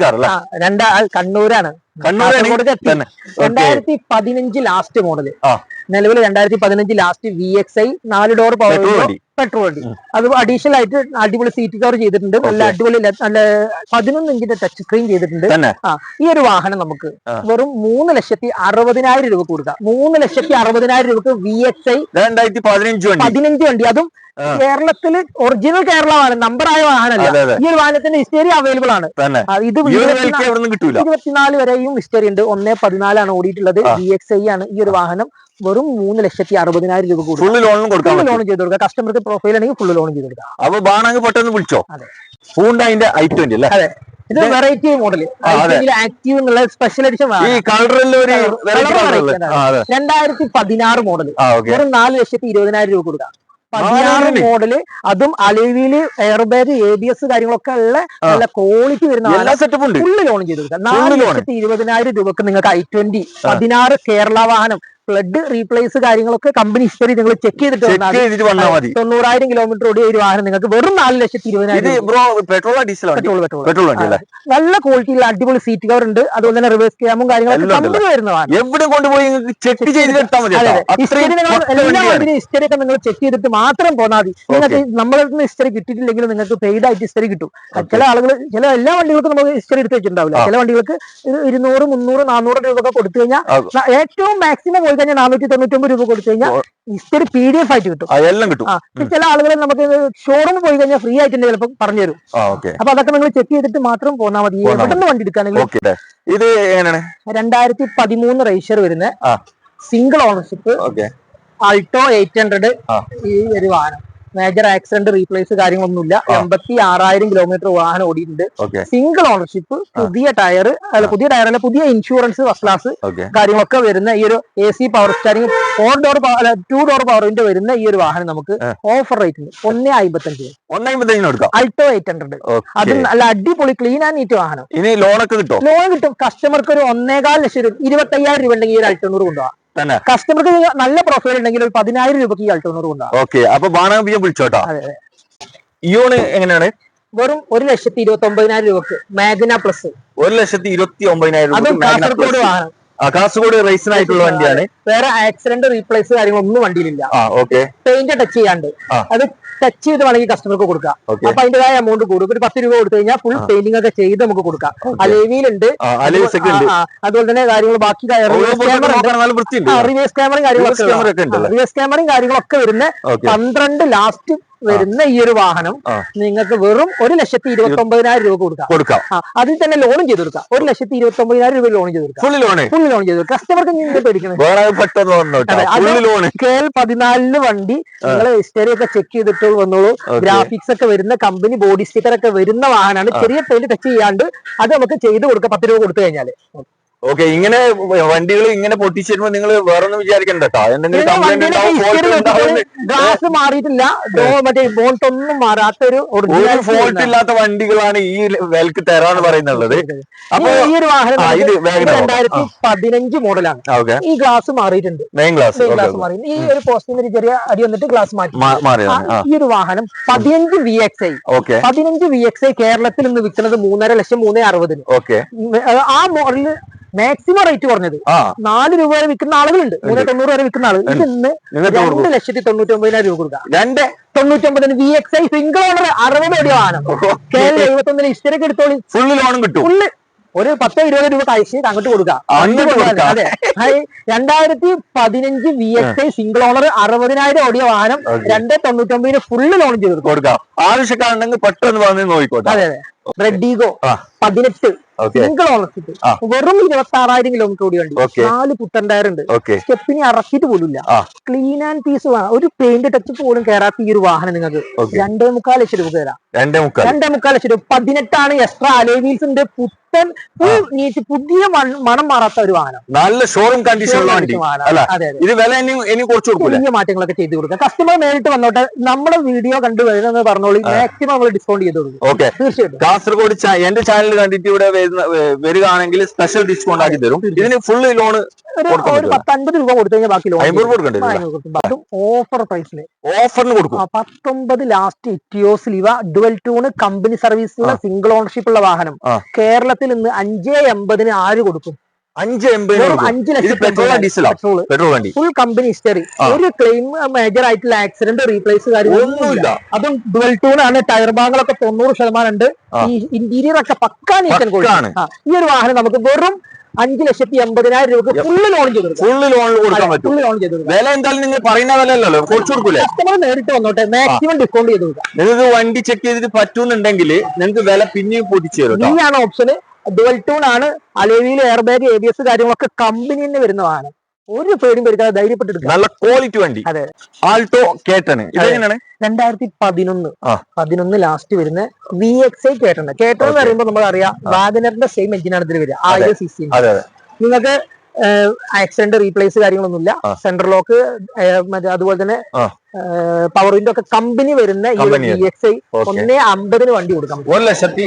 Car അല്ലേ ആ, കണ്ണൂരാണ്. തന്നെ രണ്ടായിരത്തി പതിനഞ്ച് ലാസ്റ്റ് മോഡൽ. നിലവിൽ രണ്ടായിരത്തി പതിനഞ്ച് ലാസ്റ്റ് വി എക്സ് ഐ നാല് ഡോർ പവർ പെട്രോൾ വണ്ടി. അത് അഡീഷണൽ ആയിട്ട് അടിപൊളി സീറ്റ് കവർ ചെയ്തിട്ടുണ്ട്. നല്ല അടിപൊളി നല്ല പതിനൊന്ന് ഇഞ്ചിന്റെ ടച്ച് സ്ക്രീൻ ചെയ്തിട്ടുണ്ട്. ആ. ഈ ഒരു വാഹനം നമുക്ക് വെറും മൂന്ന് ലക്ഷത്തി അറുപതിനായിരം രൂപ കൊടുക്കാം. മൂന്ന് ലക്ഷത്തി അറുപതിനായിരം രൂപക്ക് വി എക്സ് ഐ രണ്ടായിരത്തി പതിനഞ്ച് വണ്ടി. പതിനഞ്ച് വണ്ടി. അതും. കേരളത്തിൽ ഒറിജിനൽ കേരള വാഹനം നമ്പറായ വാഹനമല്ല. അതെ ഈ ഒരു വാഹനത്തിന്റെ ഹിസ്റ്ററി അവൈലബിൾ ആണ്. ഇത് ഇരുപത്തിനാല് ഒരു വരെയും ഹിസ്റ്ററി ഉണ്ട്. ഒന്നേ പതിനാലാണ് ഓടിയിട്ടുള്ളത്. ബി എക്സ് ഐ ആണ് ഈ ഒരു വാഹനം. വെറും മൂന്ന് ലക്ഷത്തി അറുപതിനായിരം രൂപ കൊടുക്കും. ഫുൾ ലോണും ലോൺ ചെയ്ത് കൊടുക്കുക കസ്റ്റമർക്ക് പ്രൊഫൈൽ ആണെങ്കിൽ ഫുള്ള് ലോൺ ചെയ്ത് കൊടുക്കാം. അപ്പൊ പെട്ടെന്ന് വിളിച്ചോ? അതെ. ഹൂണ്ടായിന്റെ ഐ ട്വന്റി അല്ലേ? ഇത് വെറൈറ്റി മോഡൽ ആക്റ്റീവ് എന്നുള്ള സ്പെഷ്യൽ എഡിഷൻ അതെ. രണ്ടായിരത്തി പതിനാറ് മോഡൽ വെറും നാല് ലക്ഷത്തി ഇരുപതിനായിരം രൂപ കൊടുക്കാം. പതിനാറ്? മോഡൽ അതും അലവിൽ എയർബാഗ് എ ബി എസ് കാര്യങ്ങളൊക്കെ ഉള്ള നല്ല ക്വാളിറ്റി വരുന്ന സെറ്റപ്പും ഉണ്ട്. ഫുള്ള് ലോൺ ചെയ്ത് കൊടുക്കാം നാല് ലക്ഷത്തി ഇരുപതിനായിരം രൂപക്ക് നിങ്ങൾക്ക് ഐ ട്വന്റി പതിനാറ് കേരള വാഹനം ഫ്ലഡ് റീപ്ലേസ് കാര്യങ്ങളൊക്കെ കമ്പനി ഹിസ്റ്ററി നിങ്ങൾ ചെക്ക് ചെയ്തിട്ട് വന്നാൽ മതി. തൊണ്ണൂറായിരം കിലോമീറ്റർ ഓടിയ ഒരു വാഹനം നിങ്ങൾക്ക് വെറും നാല് ലക്ഷത്തി ഇരുപതിനായിരം പെട്രോൾ പെട്രോൾ പെട്രോൾ നല്ല ക്വാളിറ്റിയിൽ അടിപൊളി സീറ്റ് കവർ ഉണ്ട്. അതുപോലെ തന്നെ റിവേഴ്സ് ക്യാമും കാര്യങ്ങളൊക്കെ കമ്പനി വരുന്ന വാഹനം. എവിടെ കൊണ്ടുപോയി ചെക്ക് ചെയ്തിട്ട് ഹിസ്റ്ററി ഒക്കെ നിങ്ങൾ ചെക്ക് ചെയ്തിട്ട് മാത്രം പോന്നാൽ മതി. നിങ്ങൾക്ക് നമ്മളിൽ നിന്ന് ഹിസ്റ്ററി കിട്ടിയിട്ടില്ലെങ്കിലും നിങ്ങൾക്ക് പെയ്ഡ് ആയിട്ട് ഹിസ്റ്ററി കിട്ടും. ചില ആളുകൾ ചില എല്ലാ വണ്ടികൾക്കും നമുക്ക് ഹിസ്റ്ററി എടുത്ത് വെച്ചിട്ടുണ്ടാവില്ല. ചില വണ്ടികൾക്ക് ഇരുന്നൂറ് മുന്നൂറ് നാനൂറ് രൂപ ഒക്കെ കൊടുത്തു കഴിഞ്ഞാൽ ഏറ്റവും മാക്സിമം പോയി കഴിഞ്ഞാൽ നാനൂറ്റി തൊണ്ണൂറ്റൊമ്പത് രൂപ കൊടുത്തു കഴിഞ്ഞാൽ ഹിസ്റ്ററി പി ഡി എഫ് ആയിട്ട് കിട്ടും. എല്ലാം കിട്ടും. ചില ആളുകൾ നമുക്ക് ഷോറൂം പോയി കഴിഞ്ഞാൽ ഫ്രീ ആയിട്ട് ചിലപ്പോൾ പറഞ്ഞു തരും അപ്പൊ അതൊക്കെ നിങ്ങൾ ചെക്ക് ചെയ്തിട്ട് മാത്രം പോന്നാൽ മതി. പെട്ടെന്ന് വണ്ടി എടുക്കുകയാണെങ്കിൽ ഇത് എങ്ങനെയാണ്? രണ്ടായിരത്തി പതിമൂന്ന് റേഷ്യർ വരുന്ന single ownership okay. Alto eight hundred. ഈ ഒരു വാഹനം. മേജർ ആക്സിഡന്റ് റീപ്ലേസ് കാര്യങ്ങളൊന്നുമില്ല. എൺപത്തി ആറായിരം കിലോമീറ്റർ വാഹനം ഓടിയിട്ടുണ്ട്. സിംഗിൾ ഓണർഷിപ്പ് പുതിയ ടയർ അല്ല പുതിയ ടയർ അല്ല പുതിയ ഇൻഷുറൻസ് ഫസ്റ്റ് ക്ലാസ് കാര്യങ്ങളൊക്കെ വരുന്ന ഈ ഒരു A C power steering four door അല്ല ടു ഡോർ പവറിന്റെ വരുന്ന ഈ ഒരു വാഹനം നമുക്ക്. ഓഫർ റേറ്റ് ഉണ്ട്. ഒന്നേ അമ്പത്തഞ്ച് അൾട്ടോ എയ്റ്റ് ഹൺഡ്രഡ് അത് നല്ല അടിപൊളി ക്ലീൻ ആൻഡ് നീറ്റ് വാഹനം. ഇനി ലോണൊക്കെ കിട്ടും ലോൺ കിട്ടും. കസ്റ്റമർക്ക് ഒരു ഒന്നേകാൽ ലക്ഷം ഇരുപത്തി ഇരുപത്തയ്യായിരം രൂപ ഉണ്ടെങ്കിൽ ഈ ഒരു അൾട്ടോ കൊണ്ടുപോകാം തന്നെ. കസ്റ്റമർക്ക് നല്ല പ്രൊഫൈൽ ഉണ്ടെങ്കിൽ ഒരു പതിനായിരം രൂപക്ക് ഈ അൾട്ടോണർ കൊണ്ടാണ് ഓക്കെ അപ്പൊ ബാണാബിയം വിളിച്ചോട്ടോ. ഇയോണ് എങ്ങനെയാണ്? വെറും ഒരു ലക്ഷത്തി ഇരുപത്തി ഒമ്പതിനായിരം രൂപക്ക് മാഗ്ന പ്ലസ് ഒരു ലക്ഷത്തി ഇരുപത്തി ഒമ്പതിനായിരം രൂപ കാസർഗോഡ് വാഹനം കാസർഗോഡ് റേസിനായിട്ടുള്ള വണ്ടിയാണ്. വേറെ ആക്സിഡന്റ് റീപ്ലേസ് കാര്യങ്ങളൊന്നും വണ്ടിയിലില്ല. പെയിന്റ് ടച്ച് ചെയ്യാണ്ട്. അത് ടച്ച് ചെയ്ത് വേണമെങ്കിൽ കസ്റ്റമർക്ക് കൊടുക്കാം. അപ്പൊ അതിന്റേതായ എമൗണ്ട് കൂടും. ഒരു പത്ത് രൂപ കൊടുത്തു കഴിഞ്ഞാൽ ഫുൾ പെയിന്റിംഗ് ഒക്കെ ചെയ്ത് നമുക്ക് കൊടുക്കാം. അലേവിയിലുണ്ട്. അതുപോലെ തന്നെ കാര്യങ്ങൾ ബാക്കി റിവേഴ്സ് ക്യാമറയും കാര്യങ്ങളൊക്കെ റിവേഴ്സ് ക്യാമറയും കാര്യങ്ങളൊക്കെ വരുന്ന പന്ത്രണ്ട് ലാസ്റ്റ് വരുന്ന ഈ ഒരു വാഹനം നിങ്ങൾക്ക് വെറും ഒരു ലക്ഷത്തി ഇരുപത്തി ഒമ്പതിനായിരം രൂപ കൊടുക്കാം. കൊടുക്കാം. അതിൽ തന്നെ ലോണും ചെയ്ത് കൊടുക്കാം. ഒരു ലക്ഷത്തി ഇരുപത്തി ഒമ്പതിനായിരം രൂപ ലോൺ ചെയ്ത് കൊടുക്കാം. ഫുള്ള് ലോൺ ഫുൾ ലോൺ ചെയ്ത് കസ്റ്റമർക്ക് നിങ്ങൾ പേടിക്കുന്നത് വേറെ പെട്ടെന്ന് വന്നു അതെ, അത് ഫുള്ള് ലോണ്. കെ എൽ പതിനാലിന് വണ്ടി നിങ്ങൾ ഹിസ്റ്ററി ഒക്കെ ചെക്ക് ചെയ്തിട്ട് വന്നോളൂ. ഗ്രാഫിക്സ് ഒക്കെ വരുന്ന കമ്പനി ബോഡി സ്റ്റിക്കർ ഒക്കെ വരുന്ന വാഹനമാണ് ചെറിയ പെയിന്റ് ടച്ച് ചെയ്യാണ്ട് അത് നമുക്ക് ചെയ്ത് കൊടുക്കാം. പത്ത് രൂപ കൊടുത്തു കഴിഞ്ഞാൽ. ഓക്കെ ഇങ്ങനെ വണ്ടികൾ ഇങ്ങനെ പൊട്ടിച്ചിരുമ്പോ നിങ്ങൾ വേറൊന്നും വിചാരിക്കണ്ട കേട്ടോ എന്തെങ്കിലും ഗ്ലാസ് മാറിയിട്ടില്ല. ഡോ മറ്റേ ബോൾട്ട് ഒന്നും മാറാത്ത ഒരു ഫോൾട്ട് ഇല്ലാത്ത വണ്ടികളാണ് ഈ വിലക്ക് തരാന്ന് പറയുന്നുള്ളത്. അപ്പൊ ഈ- ഒരു വാഹനം ഇത്. രണ്ടായിരത്തി പതിനഞ്ച് മോഡലാണ് ഈ ഗ്ലാസ് മാറിയിട്ടുണ്ട്. മെയിൻ ഗ്ലാസ് ഗ്ലാസ് മാറി ഈ ഒരു പോസ്റ്റിന് ഒരു ചെറിയ അടി വന്നിട്ട് ഗ്ലാസ് മാറ്റി. ഈ ഒരു വാഹനം പതിനഞ്ച് വി എക്സ് ഐ ഓക്കെ പതിനഞ്ച് വി എക്സ് ഐ കേരളത്തിൽ ഇന്ന് വിൽക്കുന്നത് മൂന്നര ലക്ഷം മൂന്നേ അറുപതിന്. ഓക്കെ ആ മോഡലിന് മാക്സിമം റേറ്റ് കുറഞ്ഞത്. നാല് രൂപ വരെ വിൽക്കുന്ന ആളുകളുണ്ട്. മൂന്ന് തൊണ്ണൂറ് വരെ വിൽക്കുന്ന ആളുകൾ. ഇന്ന് രണ്ട് ലക്ഷത്തി തൊണ്ണൂറ്റി ഒമ്പതിനായിരം രൂപ കൊടുക്കുക രണ്ട്. തൊണ്ണൂറ്റി ഒമ്പതിന് V X I single owner അറുപത് കോടി വാഹനം. കേരള എഴുപത്തി ഒന്നിന് ഹിസ്റ്ററിക്ക് എടുത്തോളി. ഫുള്ള് ലോണും കിട്ടും. ഫുള്ള് ഒരു പത്തോ ഇരുപത് രൂപ കഴിച്ച് അങ്ങോട്ട് കൊടുക്കുക. അതെ. രണ്ടായിരത്തി പതിനഞ്ച് V X I single owner അറുപതിനായിരം ഓടിയ വാഹനം. രണ്ട് തൊണ്ണൂറ്റി ഒമ്പതിന് ഫുള്ള് ലോൺ ചെയ്ത് കൊടുക്കുക കൊടുക്കാം. ആവശ്യക്കാരുണ്ടെങ്കിൽ പെട്ടെന്ന് വന്ന് നോക്കിക്കോട്ടെ. അതെ അതെ. റെഡിഗോ. പതിനെട്ട്. സിംഗിൾ ഓണർഷിപ്പ് വെറും ഇരുപത്തി ആറായിരം കിലോമീറ്റർ ഓടി വണ്ടി. നാല് പുത്തൻ ഓക്കെ സ്റ്റെപ്പിന് ഇറക്കിയിട്ട് പോലില്ല. ക്ലീൻ ആൻഡ് പീസ് ഒരു പെയിന്റ് ടച്ച് പോലും കയറാത്ത ഈ ഒരു വാഹനം നിങ്ങൾക്ക് രണ്ടേ മുക്കാൽ ലക്ഷം രൂപ തരാം. രണ്ടേ മുക്കാൽ. ലക്ഷം രൂപ. പതിനെട്ടാണ് എക്സ്ട്രാ അലോവീൽസ് ഉണ്ട്. പുത്തൻ നീറ്റ് പുതിയ മണം മാറാത്ത ഒരു വാഹനം. നല്ല ഷോറൂം കണ്ടീഷൻ വണ്ടി. അതെ ഇത് വില ചെറിയ മാറ്റങ്ങളൊക്കെ ചെയ്ത് കൊടുക്കാം. കസ്റ്റമർ നേരിട്ട് വന്നോട്ടെ. നമ്മുടെ വീഡിയോ കണ്ടു വരുന്നത് പറഞ്ഞോളൂ. മാക്സിമം നമ്മൾ ഡിസ്കൗണ്ട് ചെയ്ത് കൊടുക്കും. തീർച്ചയായിട്ടും. കാസർഗോഡ് എന്റെ ചാനൽ കണ്ടിട്ട് ഇവിടെ വരികയാണെങ്കിൽ സ്പെഷ്യൽ ഡിസ്കൗണ്ട് ആക്കി തരും. ഇതിന് ഫുൾ ലോൺ ഒരു കൊടുക്കാൻ ഒരു പറ്റുമോ? പത്ത് അൻപത് രൂപ കൊടുത്തു കഴിഞ്ഞാൽ ബാക്കി ലോൺ അമ്പത് കൊടുക്കണ്ടേ? അതും ഓഫർ പ്രൈസിൽ ഓഫറിന് കൊടുക്കും. പത്തൊമ്പത് last Etios Liva dual tone company സർവീസുള്ള single ownership ഉള്ള വാഹനം. കേരളത്തിൽ ഇന്ന് അഞ്ചേ എൺപതിന് ആര് കൊടുക്കും? അഞ്ച്. അഞ്ച് ഇത് പെട്രോൾ ഡീസലോ പെട്രോൾ വണ്ടി. ഫുൾ കമ്പനി ഹിസ്റ്ററി ഒരു ക്ലെയിം മേജർ ആയിട്ടുള്ള ആക്സിഡന്റ് റീപ്ലേസ് കാര്യമൊന്നുമില്ല അതും ഡുവൽ ടൂൺ ആണ്. ടയർ ഭാഗങ്ങളൊക്കെ തൊണ്ണൂറ് ശതമാനം ഉണ്ട് ഇന്റീരിയർ ഒക്കെ പക്കാ നീക്കൻ പക്കാണ്. ഈ ഒരു വാഹനം നമുക്ക് വെറും അഞ്ച് ലക്ഷത്തി എൺപതിനായിരം രൂപ ഫുള്ള് ലോൺ ചെയ്തു ഫുള്ള് ലോൺ കൊടുക്കാൻ പറ്റും. ലോൺ ചെയ്തു വില എന്തായാലും നിങ്ങൾ പറയുന്ന വില അല്ലല്ലോ കുറച്ച് കൊടുക്കൂലേ? കസ്റ്റമർ നേരിട്ട് വന്നോട്ടെ. മാക്സിമം ഡിസ്കൗണ്ട് ചെയ്ത് കൊടുക്കാം. നിങ്ങൾക്ക് വണ്ടി ചെക്ക് ചെയ്തിട്ട് പറ്റുന്നുണ്ടെങ്കിൽ നിങ്ങൾക്ക് വില പിന്നെയും പൊട്ടിച്ചു തരും ഈ ആണ് ഓപ്ഷന് ഡുവൽ ടൂൺ ആണ്. അലേവിയിൽ air bag A B S കാര്യങ്ങളൊക്കെ കമ്പനിയിൽ നിന്ന് വരുന്നതാണ്. ഒരു പേടിയും പേടിക്കാതെ ധൈര്യപ്പെട്ടെടുക്കാം നല്ല ക്വാളിറ്റി വണ്ടി. അതെ. ആൾട്ടോ ഇതെങ്ങനെയാണ് രണ്ടായിരത്തി പതിനൊന്ന്. പതിനൊന്ന് ലാസ്റ്റ് വരുന്ന വി എക്സ് ഐ കേട്ടൺ എന്ന് Okay. നമ്മൾ അറിയാം വാഗനറിന്റെ സെയിം എഞ്ചിനാണ് ഇതിൽ വരിക. ആയിരം സി സി നിങ്ങൾക്ക് ആക്സിഡന്റ് റീപ്ലേസ് കാര്യങ്ങളൊന്നുമില്ല. സെൻട്രൽ ലോക്ക് മറ്റേ അതുപോലെ തന്നെ. പവർ വിൻഡോ ഒക്കെ കമ്പനി വരുന്ന ഒന്നേ അമ്പതിന് വണ്ടി കൊടുക്കാം ഒരു ലക്ഷത്തി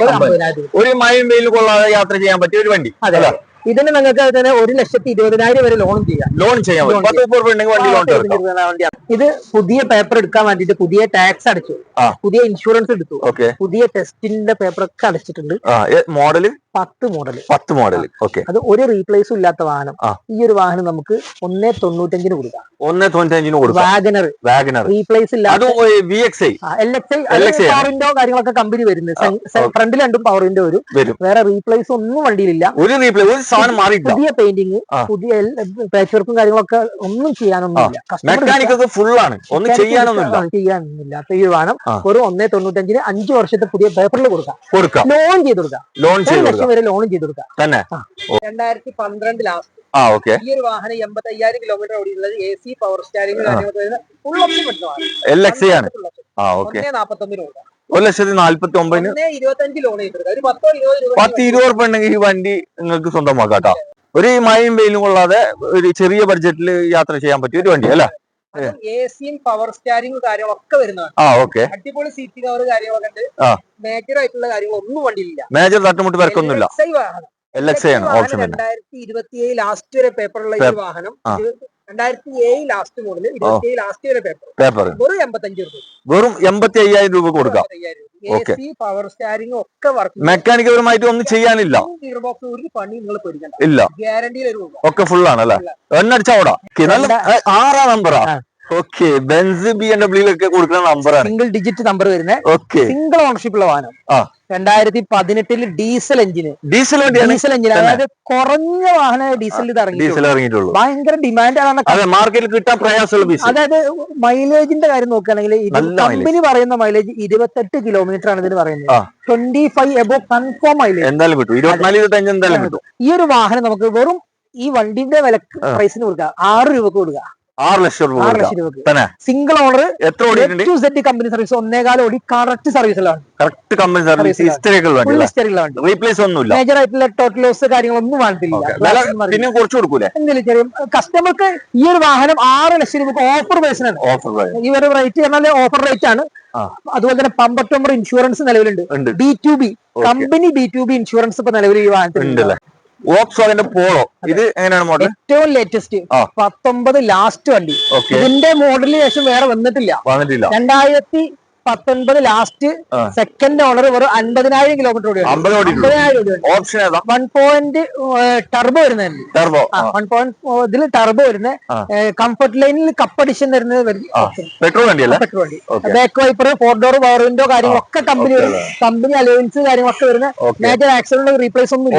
ഒരു മഴയും വെയിലും കൊള്ളാതെ യാത്ര ചെയ്യാൻ പറ്റിയ ഒരു വണ്ടി അതെ. ഇതിന് നിങ്ങൾക്ക് തന്നെ ഒരു ലക്ഷത്തി ഇരുപതിനായിരം വരെ ലോൺ ചെയ്യാം. ലോൺ ചെയ്യാം ഇത് പുതിയ പേപ്പർ എടുക്കാൻ വേണ്ടിട്ട് പുതിയ ടാക്സ് അടച്ചു. പുതിയ ഇൻഷുറൻസ് എടുത്തു. പുതിയ ടെസ്റ്റിന്റെ പേപ്പർ ഒക്കെ അടച്ചിട്ടുണ്ട്. മോഡൽ പത്ത് മോഡൽ പത്ത് മോഡൽ ഓക്കെ. അത് ഒരു റീപ്ലേസും ഇല്ലാത്ത വാഹനം. ഈ ഒരു വാഹനം നമുക്ക് ഒന്നേ തൊണ്ണൂറ്റഞ്ചിന് കൊടുക്കാം. ഒന്നേ തൊണ്ണൂറ്റഞ്ചിന് കൊടുക്കാം. വാഗനർ വാഗനർ റീപ്ലേസ് ഇല്ലാത്ത അതും V X I L X LXi ആണ്. പവർ വിൻഡോ കാര്യങ്ങളൊക്കെ കമ്പനി വരുന്നത് ഫ്രണ്ട് ഫ്രണ്ടിൽ രണ്ടും പവർ വിൻഡോ വരും. വേറെ റീപ്ലേസ് ഒന്നും വണ്ടിയിലില്ല. ഒരു റീപ്ലേസ് ഒരു സാധനം പുതിയ പെയിന്റിങ് പുതിയ പാച്ച് വർക്കും കാര്യങ്ങളൊക്കെ ഒന്നും ചെയ്യാനൊന്നുമില്ല. Customer മെക്കാനിക് ഒക്കെ ഫുൾ ആണ് ഒന്നും ചെയ്യാനൊന്നുമില്ല. ചെയ്യാനൊന്നുമില്ല. ഈ വാഹനം ഒരു ഒന്നേ തൊണ്ണൂറ്റഞ്ചിന് അഞ്ച് വർഷത്തെ പുതിയ പേപ്പറിൽ കൊടുക്കാം. കൊടുക്കാം. ലോൺ ചെയ്ത് കൊടുക്കാം. ലോൺ ചെയ്ത് ലക്ഷം വരെ ലോൺ ചെയ്ത് കൊടുക്കാം. തന്നെ? രണ്ടായിരത്തി പന്ത്രണ്ട് ലാസ്റ്റ് ആ ഓക്കെ. ഈ ഒരു വാഹനം എൺപത്തി അയ്യായിരം kilometre ഓടിയുള്ളത് A C power steering full option L X ആണ്. ആ ഓക്കെ. രൂപ കൊടുക്കാം. ഒരു ലക്ഷത്തി നാല്പത്തി ഒമ്പതിന് ഇരുപത് പത്ത് ഇരുപത് ഉറുപ്പ ഉണ്ടെങ്കിൽ ഈ വണ്ടി നിങ്ങൾക്ക് സ്വന്തമാക്കാം കേട്ടോ. ഒരു മഴയും വെയിലും കൊള്ളാതെ ഒരു ചെറിയ ബഡ്ജറ്റിൽ യാത്ര ചെയ്യാൻ പറ്റിയ ഒരു വണ്ടി അല്ലേ? എ സിയും പവർ സ്റ്റാരിംഗ് കാര്യങ്ങളൊക്കെ വരുന്നതാണ്. അടിപൊളി സീറ്റ് കവർ കാര്യങ്ങളൊക്കെ ഉണ്ട്. മേജർ ആയിട്ടുള്ള കാര്യങ്ങളൊന്നും വണ്ടിയിലില്ല. മേജർ തട്ടുമുട്ട് വരക്കൊന്നുമില്ല. എൽ എക്സ് ആണ് ഓപ്ഷൻ രണ്ടായിരത്തി ഇരുപത്തിയേഴ് ലാസ്റ്റ് വരെ പേപ്പറുള്ള ഈ വാഹനം. രണ്ടായിരത്തി ഏഴ് ലാസ്റ്റ് മോഡൽ ഇരുപത്തി ഏഴ് ലാസ്റ്റ് വരെ പേപ്പർ പേപ്പർ വെറും എൺപത്തഞ്ച് രൂപ. വെറും എൺപത്തി അയ്യായിരം രൂപ. കൊടുക്കാം പവർ സ്റ്റാരിംഗ് ഒക്കെ വർക്ക് മെക്കാനിക്കൽ പരമായിട്ട് ഒന്നും ചെയ്യാനില്ല. ബോക്സ് ഒരു പണി നിങ്ങൾ പേടിക്കണ്ട. ഇല്ല. ഗ്യാരണ്ടിയിൽ ഒരു ഒക്കെ ഫുൾ ആണ്. അല്ലേ എണ്ണടിച്ചാ ഓടാ. ആറാം നമ്പറാ. ഓക്കെ ബെൻസ് ബി എം ഡബ്ല്യൂലൊക്കെ കൊടുക്കുന്ന നമ്പറാണ് സിംഗിൾ ഡിജിറ്റ് നമ്പർ വരുന്ന. ഓക്കെ സിംഗിൾ ഓണർഷിപ്പ് ഉള്ള വാഹനം. രണ്ടായിരത്തി പതിനെട്ടിൽ ഡീസൽ എഞ്ചിന്. ഡീസൽ ഡീസൽ എഞ്ചിൻ അതായത് കുറഞ്ഞ വാഹന ഡീസൽ ഇത് ഇറങ്ങിയിട്ടുള്ളൂ. ഭയങ്കര ഡിമാൻഡ് ആണ് മാർക്കറ്റിൽ കിട്ടാൻ പ്രയാസമുള്ള അതായത് മൈലേജിന്റെ കാര്യം നോക്കുകയാണെങ്കിൽ കമ്പനി പറയുന്ന മൈലേജ് ഇരുപത്തെട്ട് കിലോമീറ്റർ ആണ് ഇതിന് പറയുന്നത്. Twenty five above confirm mileage എന്തായാലും കിട്ടും. ഇരുപത്തിനാല് ഇരുപത്തഞ്ച് എന്തായാലും കിട്ടും. ഈ ഒരു വാഹനം നമുക്ക് വെറും ഈ വണ്ടിന്റെ വില. പ്രൈസിന് കൊടുക്കുക ആറ് രൂപക്ക് കൊടുക്കുക ആറ് ലക്ഷം രൂപ ആറ് ലക്ഷം രൂപ തന്നെ. സിംഗിൾ ഓണർ എത്ര ഓടി കമ്പനി സർവീസ് ഒന്നേകാല ഓടി കറക്റ്റ് സർവീസിലാണ് കറക്റ്റ് കമ്പനി സർവീസ് അല്ലേ റീപ്ലേസ് ഒന്നുമില്ല. മേജർ ആയിട്ടുള്ള ടോട്ടൽ ലോസ് കാര്യങ്ങളൊന്നും വേണ്ടില്ല. പിന്നെ കുറച്ച് കൊടുക്കൂലേ? എന്തെങ്കിലും ചെറിയ കസ്റ്റമർക്ക് ഈ ഒരു വാഹനം ആറ് ലക്ഷം രൂപ ഓഫർ പ്രൈസിനാണ് ഓഫർ ഈ ഒരു റേറ്റ് പറഞ്ഞാൽ ഓഫർ റേറ്റ് ആണ്. അതുപോലെ തന്നെ പമ്പത്തൊമ്പത് ഇൻഷുറൻസ് നിലവിലുണ്ട്. B two B company B two B insurance ഇപ്പൊ നിലവിൽ ഈ വാഹനത്തിൽ ഉണ്ടല്ലേ വോക്സ് വാഗന്റെ പോളോ ഇത് എങ്ങനെയാണ് മോഡൽ ഏറ്റവും ലേറ്റസ്റ്റ്. പത്തൊമ്പത് ലാസ്റ്റ് വണ്ടി. ഇതിന്റെ മോഡലിന് ശേഷം വേറെ വന്നിട്ടില്ല. വന്നിട്ടില്ല. രണ്ടായിരത്തി പത്തൊൻപത് ലാസ്റ്റ് സെക്കൻഡ് ഓണർ വെറും അൻപതിനായിരം കിലോമീറ്റർ ഓടി അമ്പതിനായിരം ഓപ്ഷൻ വൺ പോയിന്റ് ടർബോ വരുന്നത് ടെർബോ വൺ പോയിന്റ് ഇതിൽ ടർബോ വരുന്നത് കംഫർട്ട് ലൈനിൽ കപ്പ് അഡിഷൻ വരുന്നത്. പെട്രോൾ വണ്ടിയല്ലേ? പെട്രോൾ വണ്ടി. Back wiper four door power window കാര്യങ്ങളൊക്കെ കമ്പനി കമ്പനി അലവൻസ് കാര്യങ്ങളൊക്കെ വരുന്ന മേജർ ആക്സിഡന്റ് റീപ്ലേസ് ഒന്നും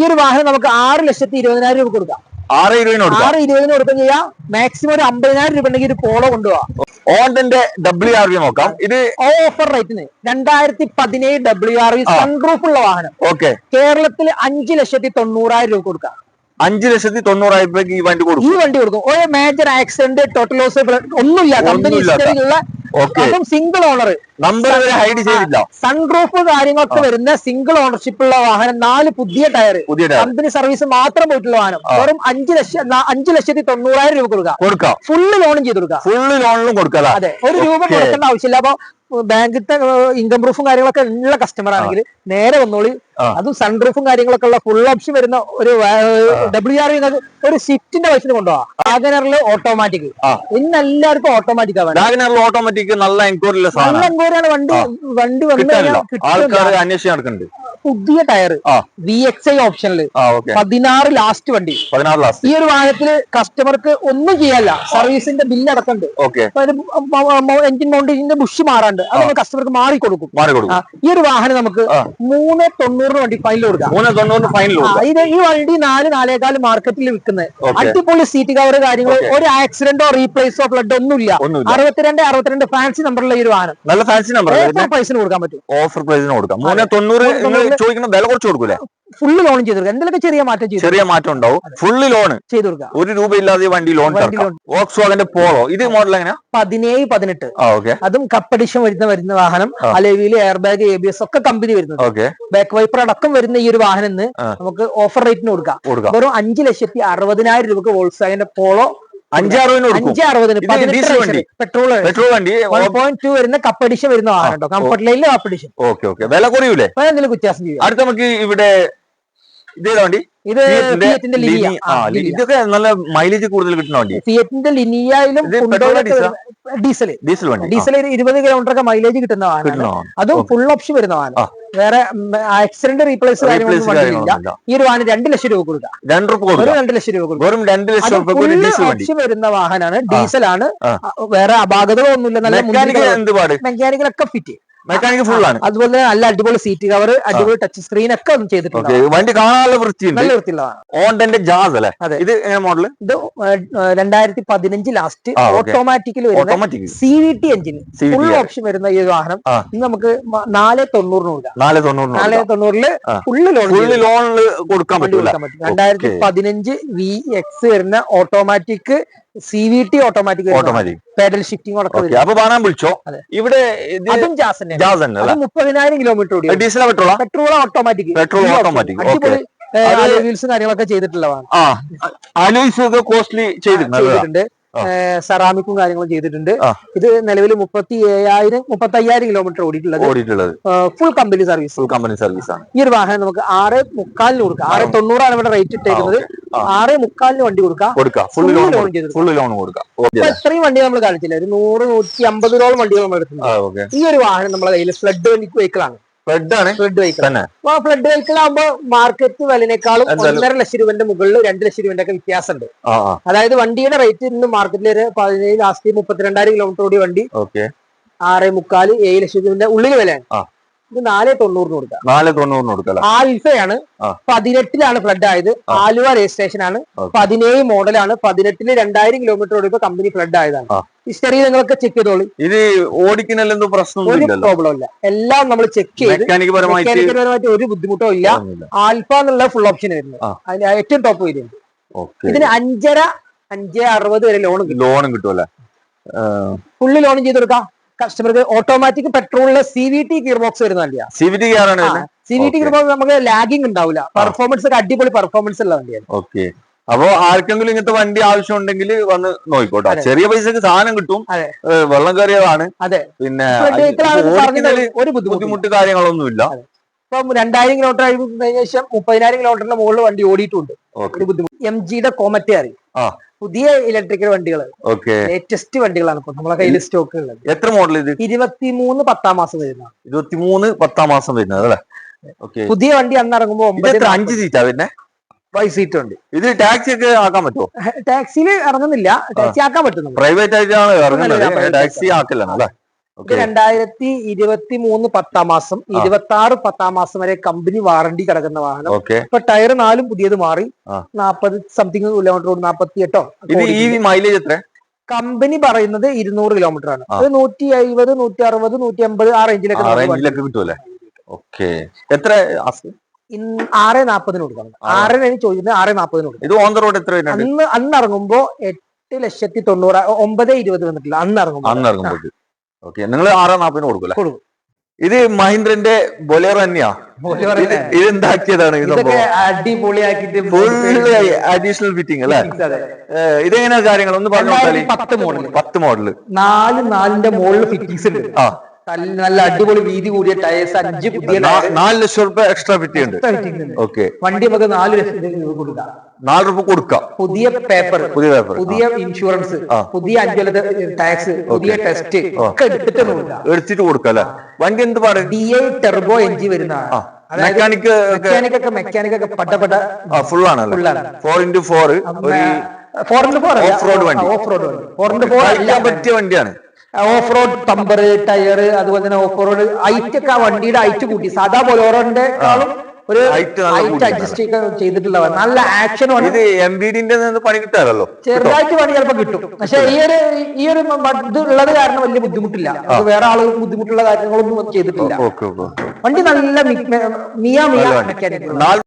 ഈ ഒരു വാഹനം നമുക്ക് ആറ് ലക്ഷത്തി ഇരുപതിനായിരം രൂപ കൊടുക്കാം. ആറ് ഇരുപതിന് കൊടുക്കാം. ആറ് ഇരുപതിന് കൊടുക്കുകയും ചെയ്യാം. മാക്സിമം ഒരു അമ്പതിനായിരം രൂപ ഉണ്ടെങ്കിൽ ഒരു പോളോ ഓണ്ടന്റെ ഡബ്ല്യു ആർ വി നോക്കാം. ഇത് ഓഫർ റേറ്റിന് രണ്ടായിരത്തി പതിനേഴ് ഡബ്ല്യു ആർ വി. സൺറൂഫ് ഉള്ള വാഹനം. ഓക്കെ. കേരളത്തിൽ അഞ്ചു ലക്ഷത്തി തൊണ്ണൂറായിരം രൂപ കൊടുക്കാം. അഞ്ചു ലക്ഷത്തി തൊണ്ണൂറായിരം രൂപയ്ക്ക് ഈ വണ്ടി കൊടുക്കും. ഈ വണ്ടി കൊടുക്കും. ഒരു മേജർ ആക്സിഡന്റ് ടോട്ടൽ ലോസ് ഒന്നുമില്ല കമ്പനി സിംഗിൾ ഓണർ നമ്പർ വരെ ഹൈഡ് ചെയ്തില്ല. സൺറൂഫ് കാര്യങ്ങളൊക്കെ വരുന്ന സിംഗിൾ ഓണർഷിപ്പ് ഉള്ള വാഹനം നാല് പുതിയ ടയർ പുതിയ കമ്പനി സർവീസ് മാത്രം പോയിട്ടുള്ള വാഹനം. വെറും അഞ്ച് ലക്ഷം അഞ്ച് ലക്ഷത്തി തൊണ്ണൂറായിരം രൂപ കൊടുക്കുക കൊടുക്കാം. ഫുള്ള് ലോണും ചെയ്ത് കൊടുക്കുക ഫുള്ള് ലോണിലും കൊടുക്കാം അതെ. ഒരു രൂപ. കൊടുക്കേണ്ട ആവശ്യമില്ല. അപ്പൊ ബാങ്കിത്തെ ഇൻകം പ്രൂഫും കാര്യങ്ങളൊക്കെ ഉള്ള കസ്റ്റമർ ആണെങ്കിൽ നേരെ വന്നോളി. അതും സൺറൂഫും കാര്യങ്ങളൊക്കെ ഉള്ള ഫുൾ ഓപ്ഷൻ വരുന്ന ഒരു ഡബ്ല്യു ആർ ഒരു സ്വിഫ്റ്റിന്റെ വയസ്സിന് കൊണ്ടുപോകാം വാഗനറിൽ ഓട്ടോമാറ്റിക്. ഇന്ന് എല്ലാവർക്കും ഓട്ടോമാറ്റിക് ആണ് വാഗനറിൽ ഓട്ടോമാറ്റിക് നല്ല എൻക്വയറി നല്ല സാധനം എൻക്വയറിയാണ് വണ്ടി വണ്ടി വന്നു ആൾക്കാർ അന്വേഷിച്ച് നടക്കുന്നുണ്ട് പുതിയ ടയർ. വി എക്സ് ഐ ഓപ്ഷനിൽ പതിനാറ് ലാസ്റ്റ് വണ്ടി. പതിനാറ് ലാസ്റ്റ് ഈ ഒരു വാഹനത്തിൽ കസ്റ്റമർക്ക് ഒന്നും ചെയ്യാല്ല. സർവീസിന്റെ ബില്ല് അടക്കണ്ട്. എഞ്ചിൻ മൗണ്ടേജിന്റെ ബുഷ് മാറാണ്ട്. അത് നമ്മൾ കസ്റ്റമർക്ക് മാറി കൊടുക്കും. ഈ ഒരു വാഹനം നമുക്ക്. മൂന്ന് തൊണ്ണൂറിന് വണ്ടി ഫൈനൽ കൊടുക്കാം. മൂന്ന് തൊണ്ണൂറിന് ഫൈനൽ ഇത് ഈ വണ്ടി നാല് നാലേകാൽ മാർക്കറ്റിൽ വിൽക്കുന്നത് അടിപൊളി സീറ്റ് കവർ കാര്യങ്ങൾ ഒരു ആക്സിഡന്റോ റീപ്ലേസോ ഒന്നും ഇല്ല അറുപത്തിരണ്ട് അറുപത്തിരണ്ട് ഫാൻസി നമ്പറുള്ള ഈ ഒരു വാഹനം. നല്ല ഫാൻസി നമ്പർ പ്രൈസിന് കൊടുക്കാൻ പറ്റും. ഓഫർ പ്രൈസിന് കൊടുക്കാം. മൂന്ന്. തൊണ്ണൂറ് ചോദിക്കുന്ന വില കുറച്ച് കൊടുക്കൂലേ? ഫുള്ള് ലോൺ ചെയ്ത് കൊടുക്കാം എന്തെങ്കിലും ചെറിയ മാറ്റം ചെയ്ത് ചെറിയ മാറ്റം ഉണ്ടാവും. ഫുള്ള് ലോൺ ചെയ്ത് കൊടുക്കാം ഒരു രൂപ ഇല്ലാതെ വണ്ടി ലോൺ ഓക്സ് വാഗന്റെ പോളോ ഇത് മോഡൽ എങ്ങനെയാ? പതിനേഴ് പതിനെട്ട്. അതും കപ്പഡിഷൻ വരുന്ന വരുന്ന വാഹനം. അലവിയിൽ air bag A B S ഒക്കെ കമ്പനി വരുന്നത്. ഓക്കെ ബാക്ക് വൈപ്പർ അടക്കം വരുന്ന ഈ ഒരു വാഹനം നമുക്ക് ഓഫർ റേറ്റിന് കൊടുക്കാം. വെറും അഞ്ച് ലക്ഷത്തി അറുപതിനായിരം രൂപക്ക് വോൾസാഗിന്റെ പോളോ അഞ്ചാറുവിന് കൊടുക്കും. അഞ്ച് അറുപതിന് ഇത് പതിനെട്ട് വണ്ടി. പെട്രോൾ പെട്രോൾ വണ്ടി. വൺ പോയിന്റ് ടു വരുന്ന കപ്പഡിഷൻ വരുന്ന വാഹനം കേട്ടോ. കംഫർട്ട് ലൈനിലെ കപ്പഡിഷൻ ഓക്കെ ഓക്കെ. വില കുറയൂലേ? എന്തെങ്കിലും വ്യത്യാസം ചെയ്യും അടുത്ത നമുക്ക് ഇവിടെ ഇതേതാ വണ്ടി ഇത് ഫിയറ്റിന്റെ ലിനിയ. ഇതൊക്കെ നല്ല മൈലേജ് കൂടുതൽ കിട്ടുന്ന വണ്ടി ഫിയറ്റിന്റെ ലിനിയയിലും? ഡീസൽ? ഡീസൽ വണ്ടി. ഡീസൽ ഇരുപത് കിലോമീറ്റർ ഒക്കെ മൈലേജ് കിട്ടുന്ന വാഹനം. അതും ഫുൾ ഓപ്ഷൻ വരുന്ന വാഹനം. വേറെ ആക്സിഡന്റ് റീപ്ലേസ് കാര്യങ്ങളൊന്നും ഈ ഒരു വാഹനം രണ്ട് ലക്ഷം രൂപ കൊടുക്കുക. രണ്ട് കൊടുക്കാം രണ്ട് ലക്ഷം രൂപ വെറും രണ്ട് ലക്ഷം രൂപ ഓപ്ഷൻ വരുന്ന വാഹനമാണ്. ഡീസൽ ആണ് വേറെ അപാകതകളൊന്നുമില്ല. നല്ല മെക്കാനിക്കൽ ഒക്കെ ഫിറ്റ് മെക്കാനിക്കൽ ഫുൾ ആണ്. അതുപോലെ തന്നെ നല്ല അടിപൊളി സീറ്റ് കവർ അടിപൊളി ടച്ച് സ്ക്രീൻ ഒക്കെ ഒന്നും ചെയ്തിട്ടുണ്ട് വണ്ടി കാണാനുള്ള വൃത്തിയുണ്ട്. നല്ല വൃത്തിയുള്ളതാണ്. ഓണ്ടന്റെ ജാസ് അല്ലേ? അതെ. ഇത് എങ്ങനെ മോഡൽ ഇത് രണ്ടായിരത്തി പതിനഞ്ച് ലാസ്റ്റ്. ഓട്ടോമാറ്റിക്കൽ വരുന്ന C V T engine full option വരുന്ന ഈ വാഹനം. നമുക്ക് നാല് തൊണ്ണൂറിന് കൊടുക്കാം നാല് തൊണ്ണൂറിന് നാല് തൊണ്ണൂറിൽ ഫുള്ള് ലോൺ ഫുള്ള് ലോണിൽ പറ്റൂല. കൊടുക്കാൻ പറ്റും രണ്ടായിരത്തി പതിനഞ്ച് വി എക്സ് വരുന്ന automatic C V T automatic automatic paddle shifting അപ്പൊ കാണാൻ വിളിച്ചോ? ഇവിടെ അതും ജാസ് ജാസ് മുപ്പതിനായിരം കിലോമീറ്റർ ഓടി diesel petrol petrol automatic petrol automatic വീൽസും കാര്യങ്ങളൊക്കെ ചെയ്തിട്ടുള്ളതാണ്. ആ അലോയ്സ് ഒക്കെ കോസ്റ്റ്ലി ചെയ്തിട്ടുണ്ട്. സെറാമിക്കും കാര്യങ്ങളും ചെയ്തിട്ടുണ്ട്. ഇത് നിലവിൽ മുപ്പത്തി ഏഴായിരം മുപ്പത്തി അയ്യായിരം കിലോമീറ്റർ ഓടിയിട്ടുള്ളത്. ഓടിയിട്ടുള്ളത് full company service full company service ആണ്. ഈ ഒരു വാഹനം നമുക്ക് ആറ് മുക്കാലിന് കൊടുക്കാം. ആറ് തൊണ്ണൂറാണ് ഇവിടെ റേറ്റ് ഇട്ടേക്കുന്നത്. ആറ് മുക്കാലിന് വണ്ടി കൊടുക്കാം. Full loan. ഫുൾ ലോൺ കൊടുക്കാം. ഇത്രയും വണ്ടി നമ്മൾ കാണിച്ചില്ല? ഒരു നൂറ് നൂറ്റി അമ്പതിനോളം വണ്ടികൾ നമ്മൾ എടുക്കുന്നത് ഈ ഒരു വാഹനം നമ്മളെ കയ്യിൽ ഫ്ലഡ് വെഹിക്കിൾ ആണ് റെഡ് ആണ്. ഫ്ലഡ് വെഹിക്കിൾ അപ്പൊ ഫ്ലഡ് വെഹിക്കിൾ ആകുമ്പോൾ മാർക്കറ്റ് വിലനേക്കാളും ഒന്നര ലക്ഷം രൂപന്റെ മുകളിൽ രണ്ട് ലക്ഷം രൂപന്റെ ഒക്കെ വ്യത്യാസമുണ്ട്. ആ ആ. അതായത് വണ്ടിയുടെ റേറ്റ് ഇന്ന് മാർക്കറ്റിൽ ഒരു പതിനേഴ് ലാസ്റ്റ് മുപ്പത്തിരണ്ടായിരം കിലോമീറ്റർ ഓടിയ വണ്ടി ഓക്കെ ആറ് മുക്കാൽ ഏഴ് ലക്ഷം രൂപന്റെ ഉള്ളിൽ വിലയാണ് ആ. ഇത് നാല് തൊണ്ണൂറിന് കൊടുക്കാം. നാല് തൊണ്ണൂറിന് കൊടുക്കാം ആൽഫയാണ് ആ. പതിനെട്ടിലാണ് ഫ്ലഡ് ആയത്. ആലുവ രജിസ്ട്രേഷൻ ആണ്. പതിനേഴ് മോഡലാണ് പതിനെട്ടിൽ രണ്ടായിരം കിലോമീറ്റർ ഓടിയപ്പോ കമ്പനി ഫ്ലഡ് ആയതാണ്. ആ. ഹിസ്റ്ററി നിങ്ങളൊക്കെ ചെക്ക് ചെയ്തോളൂ. ഇത് ഒരു പ്രോബ്ലം ഇല്ല. എല്ലാം നമ്മൾ ചെക്ക് ചെയ്ത് മെക്കാനിക് പരമായിട്ട് ഒരു ബുദ്ധിമുട്ടോ ഇല്ല. ആൽഫ എന്നുള്ള ഫുൾ ഓപ്ഷൻ വരുന്നത് ആ. അതിന് ഏറ്റവും ടോപ്പ് വരും ഇതിന് അഞ്ചര അഞ്ച് അറുപത് വരെ ലോൺ ലോണും കിട്ടുമല്ലേ ഫുള്ള് ലോൺ ചെയ്ത് കൊടുക്കാം. കസ്റ്റമർക്ക് automatic പെട്രോളിലെ C V T gear box വരുന്ന വണ്ടിയാണ് സി വി ടി ആണ് C V T. Gear box നമുക്ക് ലാഗിങ് ഉണ്ടാവില്ല. പെർഫോമൻസ് ഒക്കെ അടിപൊളി പെർഫോമൻസ് ഉള്ള വണ്ടിയാണ്. ഓക്കെ അപ്പൊ ആർക്കെങ്കിലും ഇങ്ങനത്തെ വണ്ടി ആവശ്യം ഉണ്ടെങ്കിൽ വന്ന് നോക്കിക്കോട്ടെ. ചെറിയ പൈസക്ക് സാധനം കിട്ടും. വെള്ളം കയറിയതാണ്. പിന്നെ ഒരു ബുദ്ധിമുട്ട് കാര്യങ്ങളൊന്നും ഇല്ല ഇപ്പം രണ്ടായിരം കിലോമീറ്റർ കഴിഞ്ഞ ശേഷം മുപ്പതിനായിരം കിലോമീറ്ററിന്റെ മുകളിൽ വണ്ടി ഓടിയിട്ടുണ്ട്. ഒരു ബുദ്ധിമുട്ട് എം ജിയുടെ കോമറ്റ് അറിയും. പുതിയ ഇലക്ട്രിക്കൽ വണ്ടികൾ ലേറ്റസ്റ്റ് വണ്ടികളാണ് ഇപ്പൊ നമ്മളെ കയ്യിൽ സ്റ്റോക്ക് ഉള്ളത്. എത്ര മോഡൽ ഇത്? ഇരുപത്തിമൂന്ന് പത്താം മാസം വരുന്ന ഇരുപത്തിമൂന്ന് പത്താം മാസം വരുന്നത് അല്ലേ? പുതിയ വണ്ടി അന്ന് ഇറങ്ങുമ്പോൾ എത്ര അഞ്ച് സീറ്റാ പിന്നെ ഫൈവ് സീറ്റ് ഉണ്ട്. ഇത് ടാക്സി ഒക്കെ ആക്കാൻ പറ്റുമോ? ടാക്സിയിൽ ഇറങ്ങുന്നില്ല. ടാക്സി ആക്കാൻ പറ്റുന്നു പ്രൈവറ്റ് ആയിട്ടാണ് ഇറങ്ങുന്നത്. ടാക്സി ആക്കില്ല അല്ലേ? രണ്ടായിരത്തി ഇരുപത്തി മൂന്ന് പത്താം മാസം ഇരുപത്തി ആറ് പത്താം മാസം വരെ കമ്പനി വാറണ്ടി കിടക്കുന്ന വാഹനം. ഇപ്പൊ ടയർ നാലും പുതിയത് മാറി. നാപ്പത് സംതിങ് കിലോമീറ്റർ ഓടി നാപ്പത്തി എട്ടോ മൈലേജ് എത്ര? കമ്പനി പറയുന്നത് ഇരുന്നൂറ് കിലോമീറ്റർ ആണ്. അത് നൂറ്റി അയ്പത് നൂറ്റി അറുപത് നൂറ്റി അമ്പത് ആ റേഞ്ചിലൊക്കെ കിട്ടുമല്ലേ ഓക്കെ എത്ര ആറ് നാപ്പതിന് കൊടുക്കണം. ആ. ആറിന് ചോദിക്കുന്നത് ആറ് നാപ്പതിന് കൊടുക്കണം. ഇത് ഓൺ ദ റോഡ് എത്ര വരുന്നുണ്ട്? അന്ന് അന്ന് ഇറങ്ങുമ്പോ എട്ട് ലക്ഷത്തി തൊണ്ണൂറ് ഒമ്പത് ഇരുപത് വന്നിട്ടില്ല. അന്ന് ഇറങ്ങുമ്പോ. അന്ന് ഇറങ്ങുമ്പോൾ ഓക്കെ നിങ്ങൾ ആറാം നാപ്പതിന് കൊടുക്കൂല കൊടുക്കും. ഇത് മഹീന്ദ്രന്റെ ബൊലേറോ തന്നെയാ? ഇതെന്താക്കിയതാണ് അടിപൊളിയാക്കിട്ട് ഫുള്ള് അഡീഷണൽ ഫിറ്റിംഗ് അല്ലേ? ഇതെങ്ങനെയാ കാര്യങ്ങൾ? ഒന്ന് പറഞ്ഞു പത്ത് മോഡൽ പത്ത് മോഡൽ നാല് നാലിന്റെ മുകളിൽ ഫിറ്റിംഗ്സ് ഉണ്ട്. ആ. നല്ല അടിപൊളി വീതി കൂടിയ ടയേഴ്സ് അഞ്ച് പുതിയ നാല് ലക്ഷം റുപ്യ എക്സ്ട്രാ ഫിറ്റ് ഉണ്ട് ഓക്കെ. വണ്ടി നമുക്ക് നാല് ലക്ഷം രൂപ കൊടുക്കാം. നാല് രൂപ കൊടുക്കാം. പുതിയ പേപ്പർ പുതിയ പേപ്പർ. പുതിയ ഇൻഷുറൻസ്. പുതിയ അഞ്ചലത്തെ ടാക്സ് പുതിയ ടെസ്റ്റ് ഒക്കെ എടുത്തിട്ട് കൊടുക്കാം. എടുത്തിട്ട് കൊടുക്കാം അല്ലെ? വണ്ടി എന്ത് പറയും ഡി ഐ ടെർബോ എഞ്ചിൻ വരുന്നതാണ് ആ. മെക്കാനിക് മെക്കാനിക് ഒക്കെ മെക്കാനിക് ഒക്കെ പട്ടപ്പെട്ട ഫുൾ ആണ് four into four four into four off road വണ്ടി. ഓഫ് റോഡ് വണ്ടി. ഫോർ ഇന്റു ഫോർ പറ്റിയ വണ്ടിയാണ്. ഓഫ് റോഡ് ടമ്പർ ടയർ അതുപോലെ തന്നെ ഓഫ് റോഡ് ഹൈറ്റ് ഒക്കെ ആ വണ്ടിയുടെ ഹൈറ്റ് കൂട്ടി. സാധാ ബൊലോറോന്റെ ഒരു Height ഹൈറ്റ്. അഡ്ജസ്റ്റ് ചെയ്തിട്ടുള്ള നല്ല ആക്ഷൻ ഇത് എം പണി കിട്ടാറല്ലോ? ചെറുതായിട്ട് പണി ചിലപ്പോൾ കിട്ടും. പക്ഷെ ഈ ഒരു ഈ ഒരു ഇത് ഉള്ളത് കാരണം വലിയ ബുദ്ധിമുട്ടില്ല. അത് വേറെ ആളുകൾക്ക് ബുദ്ധിമുട്ടുള്ള കാര്യങ്ങളൊന്നും ചെയ്തിട്ടില്ല. വണ്ടി നല്ല മിയ മിയ നല്ല മെക്കാനിക് നാല്